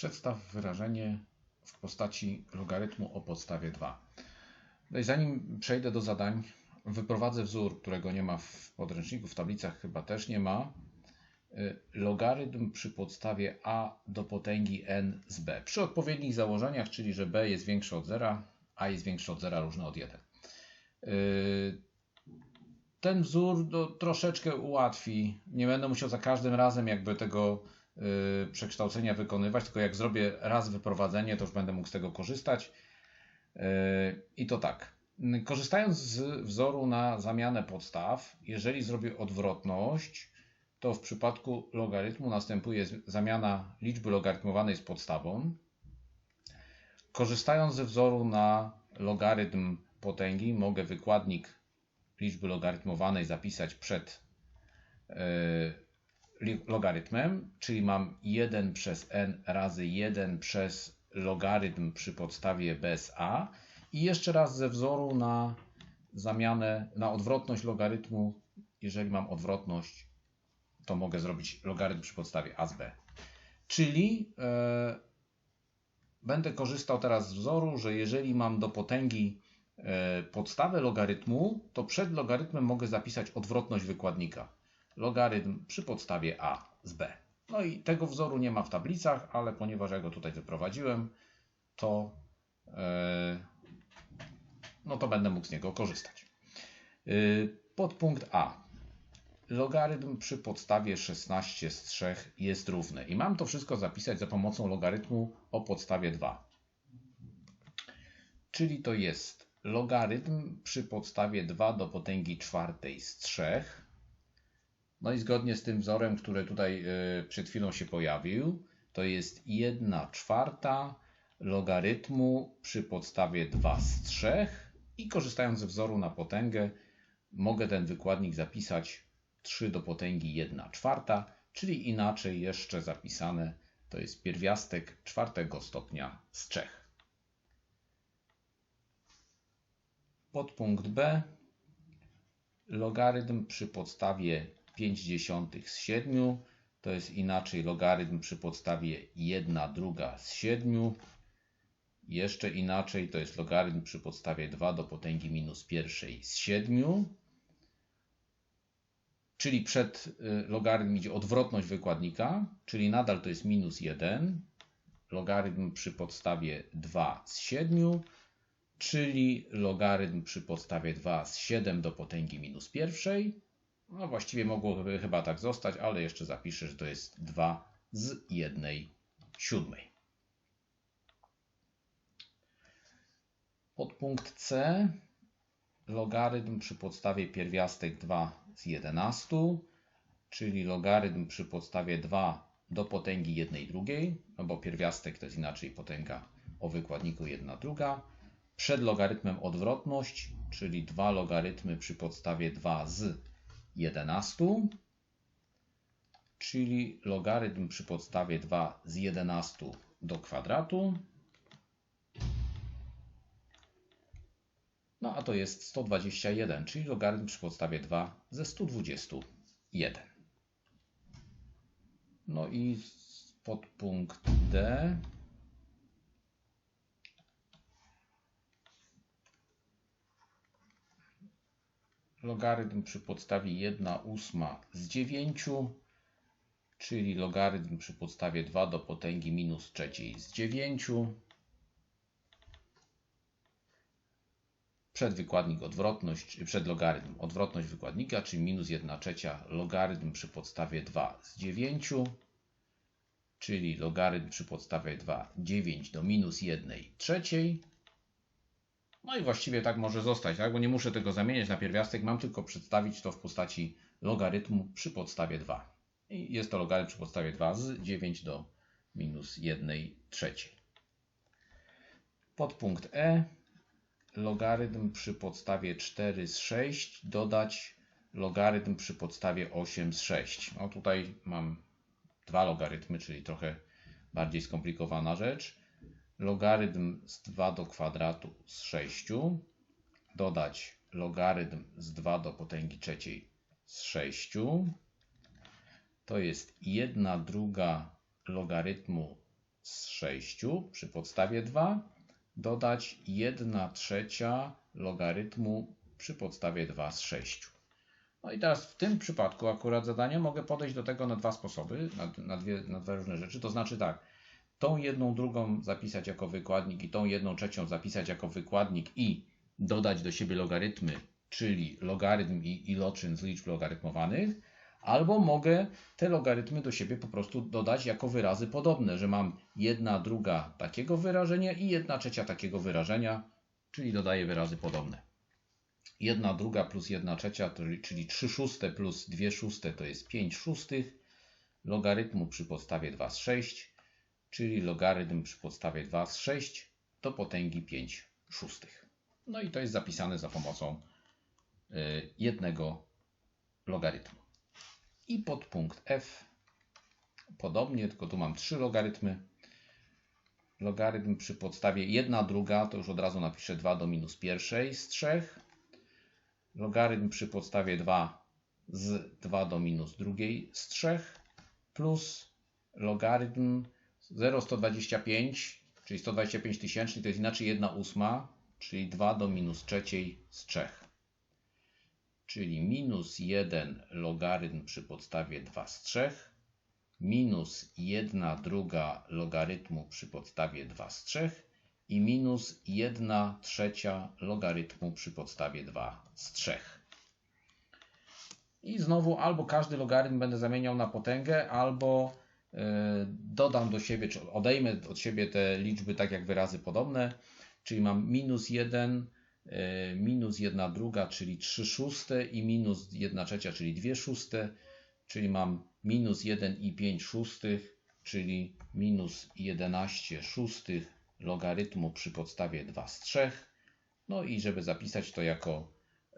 Przedstaw wyrażenie w postaci logarytmu o podstawie 2. No i zanim przejdę do zadań, wyprowadzę wzór, którego nie ma w podręczniku, w tablicach chyba też nie ma. Y, Logarytm przy podstawie a do potęgi n z b. Przy odpowiednich założeniach, czyli że b jest większe od 0, a jest większe od 0, różne od 1. Y, Ten wzór no, troszeczkę ułatwi. Nie będę musiał za każdym razem jakby tego przekształcenia wykonywać, tylko jak zrobię raz wyprowadzenie, to już będę mógł z tego korzystać. Y, I to tak. Y, Korzystając z wzoru na zamianę podstaw, jeżeli zrobię odwrotność, to w przypadku logarytmu następuje zamiana liczby logarytmowanej z podstawą. Korzystając ze wzoru na logarytm potęgi, mogę wykładnik liczby logarytmowanej zapisać przed y, logarytmem, czyli mam 1 przez n razy 1 przez logarytm przy podstawie bez a i jeszcze raz ze wzoru na zamianę, na odwrotność logarytmu, jeżeli mam odwrotność, to mogę zrobić logarytm przy podstawie a z b. Czyli e, będę korzystał teraz z wzoru, że jeżeli mam do potęgi e, podstawę logarytmu, to przed logarytmem mogę zapisać odwrotność wykładnika. Logarytm przy podstawie a z b. No i tego wzoru nie ma w tablicach, ale ponieważ ja go tutaj wyprowadziłem, to, e, no to będę mógł z niego korzystać. Y, Podpunkt A. Logarytm przy podstawie 16 z 3 jest równy. I mam to wszystko zapisać za pomocą logarytmu o podstawie 2. Czyli to jest logarytm przy podstawie 2 do potęgi czwartej z 3. No i zgodnie z tym wzorem, który tutaj y, przed chwilą się pojawił, to jest 1 czwarta logarytmu przy podstawie 2 z 3 i korzystając ze wzoru na potęgę mogę ten wykładnik zapisać 3 do potęgi 1 czwarta, czyli inaczej jeszcze zapisane to jest pierwiastek czwartego stopnia z 3. Podpunkt B. Logarytm przy podstawie 5 dziesiątych z 7 to jest inaczej logarytm przy podstawie 1 druga z 7. Jeszcze inaczej to jest logarytm przy podstawie 2 do potęgi minus pierwszej z 7. Czyli przed y, logarytm idzie odwrotność wykładnika, czyli nadal to jest minus 1. Logarytm przy podstawie 2 z 7, czyli logarytm przy podstawie 2 z 7 do potęgi minus pierwszej. No właściwie mogłoby chyba tak zostać, ale jeszcze zapiszę, że to jest 2 z 1 siódmej. Podpunkt C. Logarytm przy podstawie pierwiastek 2 z 11, czyli logarytm przy podstawie 2 do potęgi 1 drugiej, no bo pierwiastek to jest inaczej potęga o wykładniku 1 druga. Przed logarytmem odwrotność, czyli 2 logarytmy przy podstawie 2 z 11, czyli logarytm przy podstawie 2 z 11 do kwadratu. No a to jest 121, czyli logarytm przy podstawie 2 ze 121. No i podpunkt D. Logarytm przy podstawie 1 ósma z 9, czyli logarytm przy podstawie 2 do potęgi minus trzeciej z 9. przed wykładnik odwrotność, przed logarytm odwrotność wykładnika, czyli minus 1 trzecia logarytm przy podstawie 2 z 9, czyli logarytm przy podstawie 2 9 do minus 1 trzeciej. No i właściwie tak może zostać, tak? bo nie muszę tego zamieniać na pierwiastek, mam tylko przedstawić to w postaci logarytmu przy podstawie 2. I jest to logarytm przy podstawie 2 z 9 do minus 1 trzeciej. Podpunkt E logarytm przy podstawie 4 z 6 dodać logarytm przy podstawie 8 z 6. No tutaj mam dwa logarytmy, czyli trochę bardziej skomplikowana rzecz. Logarytm z 2 do kwadratu z 6 dodać logarytm z 2 do potęgi trzeciej z 6 to jest 1 druga logarytmu z 6 przy podstawie 2 dodać 1 trzecia logarytmu przy podstawie 2 z 6. No i teraz w tym przypadku akurat zadania mogę podejść do tego na dwa sposoby, na, na, dwie, na różne rzeczy. To znaczy tak, tą jedną drugą zapisać jako wykładnik i tą jedną trzecią zapisać jako wykładnik i dodać do siebie logarytmy, czyli logarytm i iloczyn z liczb logarytmowanych, albo mogę te logarytmy do siebie po prostu dodać jako wyrazy podobne, że mam jedna druga takiego wyrażenia i jedna trzecia takiego wyrażenia, czyli dodaję wyrazy podobne. Jedna druga plus jedna trzecia, czyli 3 szóste plus 2 szóste to jest 5 szóstych logarytmu przy podstawie 2 z 6, czyli logarytm przy podstawie 2 z 6 do potęgi 5 szóstych. No i to jest zapisane za pomocą y, jednego logarytmu. I podpunkt F podobnie, tylko tu mam trzy logarytmy. Logarytm przy podstawie 1 druga, to już od razu napiszę 2 do minus pierwszej z 3. Logarytm przy podstawie 2 z 2 do minus drugiej z 3 plus logarytm 0,125, czyli 125 tysięcznych, to jest inaczej 1 ósma, czyli 2 do minus trzeciej z 3. Czyli minus 1 logarytm przy podstawie 2 z 3 minus 1 druga logarytmu przy podstawie 2 z 3 i minus 1 trzecia logarytmu przy podstawie 2 z 3. I znowu albo każdy logarytm będę zamieniał na potęgę, albo dodam do siebie, czy odejmę od siebie te liczby tak jak wyrazy podobne, czyli mam minus 1, y, minus 1 druga, czyli 3 szóste i minus 1 trzecia, czyli 2 szóste, czyli mam minus 1 i 5 szóstych, czyli minus 11 szóstych logarytmu przy podstawie 2 z 3. No i żeby zapisać to jako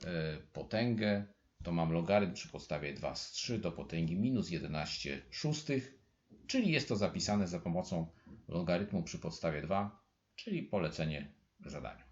y, potęgę, to mam logarytm przy podstawie 2 z 3 do potęgi minus 11 szóstych, czyli jest to zapisane za pomocą logarytmu przy podstawie 2, czyli polecenie zadania.